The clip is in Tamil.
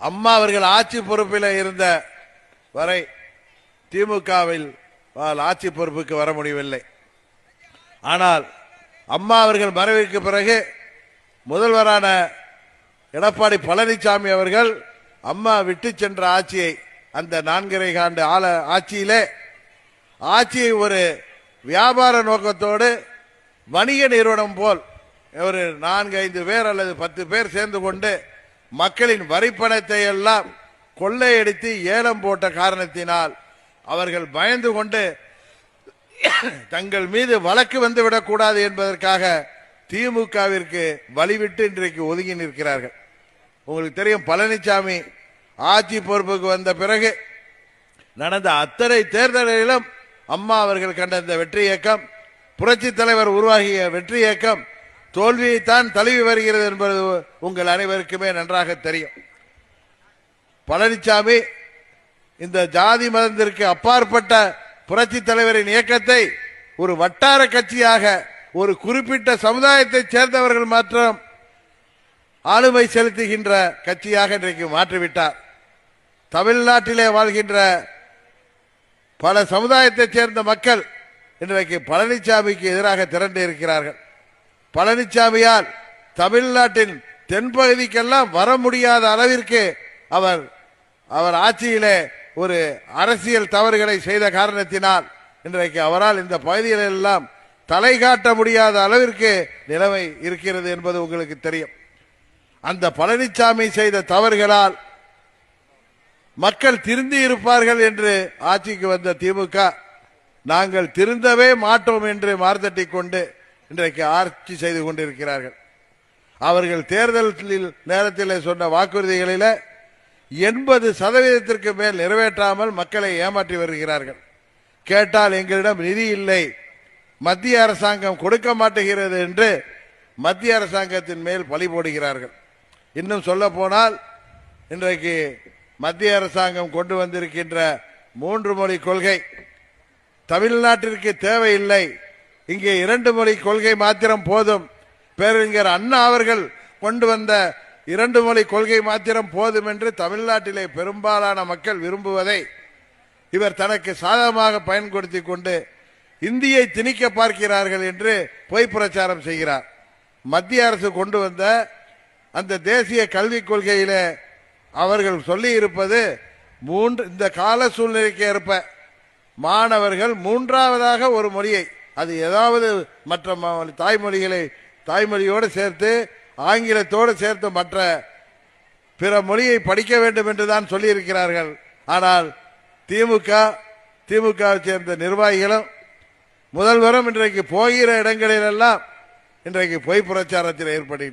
அம்மா அவர்கள் ஆட்சி பொறுப்பில் இருந்த வரை திமுகவில் ஆட்சி பொறுப்புக்கு வர முடியவில்லை. ஆனால் அம்மா அவர்கள் மறைவிற்கு பிறகு முதல்வரான எடப்பாடி பழனிசாமி அவர்கள் அம்மா விட்டு சென்ற ஆட்சியை அந்த நான்கரை ஆண்டு ஆள ஆட்சியிலே ஆட்சியை ஒரு வியாபார நோக்கத்தோடு வணிக நிறுவனம் போல் ஒரு நான்கு ஐந்து பேர் அல்லது பத்து பேர் சேர்ந்து கொண்டு மக்களின் வரிப்பணத்தை எல்லாம் கொள்ளையடித்து ஏலம் போட்ட காரணத்தினால் அவர்கள் பயந்து கொண்டு தங்கள் மீது வழக்கு வந்துவிடக் கூடாது என்பதற்காக திமுகவிற்கு வழிவிட்டு இன்றைக்கு ஒதுங்கி நிற்கிறார்கள். உங்களுக்கு தெரியும் பழனிசாமி ஆட்சி பொறுப்புக்கு வந்த பிறகு நடந்த அத்தனை தேர்தலிலும் அம்மா அவர்கள் கண்ட இந்த வெற்றி இயக்கம் புரட்சி தலைவர் உருவாகிய வெற்றி இயக்கம் தோல்வியைத்தான் தழுவி வருகிறது என்பது உங்கள் அனைவருக்குமே நன்றாக தெரியும். பழனிசாமி இந்த ஜாதி மதத்திற்கு அப்பாற்பட்ட புரட்சி தலைவரின் இயக்கத்தை ஒரு வட்டார கட்சியாக ஒரு குறிப்பிட்ட சமுதாயத்தை சேர்ந்தவர்கள் மாற்றம் ஆளுமை செலுத்துகின்ற கட்சியாக இன்றைக்கு மாற்றிவிட்டார். தமிழ்நாட்டிலே வாழ்கின்ற பல சமுதாயத்தைச் சேர்ந்த மக்கள் இன்றைக்கு பழனிசாமிக்கு எதிராக திரண்டு இருக்கிறார்கள் பழனிசாமியால் தமிழ்நாட்டின் தென்பகுதிக்கெல்லாம் வர முடியாத அளவிற்கு அவர் அவர் ஆட்சியிலே ஒரு அரசியல் தவறுகளை செய்த காரணத்தினால் இன்றைக்கு அவரால் இந்த பகுதிகளெல்லாம் தலை காட்ட முடியாத அளவிற்கு நிலைமை இருக்கிறது என்பது உங்களுக்கு தெரியும். அந்த பழனிசாமி செய்த தவறுகளால் மக்கள் திருந்தி இருப்பார்கள் என்று ஆட்சிக்கு வந்த திமுக நாங்கள் திருந்தவே மாட்டோம் என்று மார்த்தட்டி கொண்டு இன்றைக்கு ஆட்சி செய்து கொண்டிருக்கிறார்கள். அவர்கள் தேர்தலில் நேரத்தில் சொன்ன வாக்குறுதிகளில் எண்பது சதவீதத்திற்கு மேல் நிறைவேற்றாமல் மக்களை ஏமாற்றி வருகிறார்கள். கேட்டால் எங்களிடம் நிதி இல்லை. மத்திய அரசாங்கம் கொடுக்க மாட்டேகிறது என்று மத்திய அரசாங்கத்தின் மேல் பழி போடுகிறார்கள். இன்னும் சொல்ல போனால் இன்றைக்கு மத்திய அரசாங்கம் கொண்டு வந்திருக்கின்ற மூன்று மொழி கொள்கை தமிழ்நாட்டிற்கு தேவையில்லை. இங்கே இரண்டு மொழி கொள்கை மாத்திரம் போதும். பேரறிஞர் அண்ணா அவர்கள் கொண்டு வந்த இரண்டு மொழி கொள்கை மாத்திரம் போதும் என்று தமிழ்நாட்டிலே பெரும்பாலான மக்கள் விரும்புவதை இவர் தனக்கு சாதகமாக பயன்படுத்தி கொண்டு இந்தியை திணிக்க பார்க்கிறார்கள் என்று பொய் பிரச்சாரம் செய்கிறார். மத்திய அரசு கொண்டு வந்த அந்த தேசிய கல்விக் கொள்கையில அவர்கள் சொல்லி இருப்பது மூன்று இந்த கால சூழ்நிலைக்கு ஏற்ப மாணவர்கள் மூன்றாவதாக ஒரு மொழியை அது ஏதாவது மற்ற தாய்மொழிகளை தாய்மொழியோடு சேர்த்து ஆங்கிலத்தோடு சேர்த்து மற்ற பிற மொழியை படிக்க வேண்டும் என்று தான் சொல்லியிருக்கிறார்கள். ஆனால் திமுக திமுகவை சேர்ந்த நிர்வாகிகளும் முதல்வரும் இன்றைக்கு போகிற இடங்களிலெல்லாம் இன்றைக்கு பொய் பிரச்சாரத்தில் ஏற்பட்டு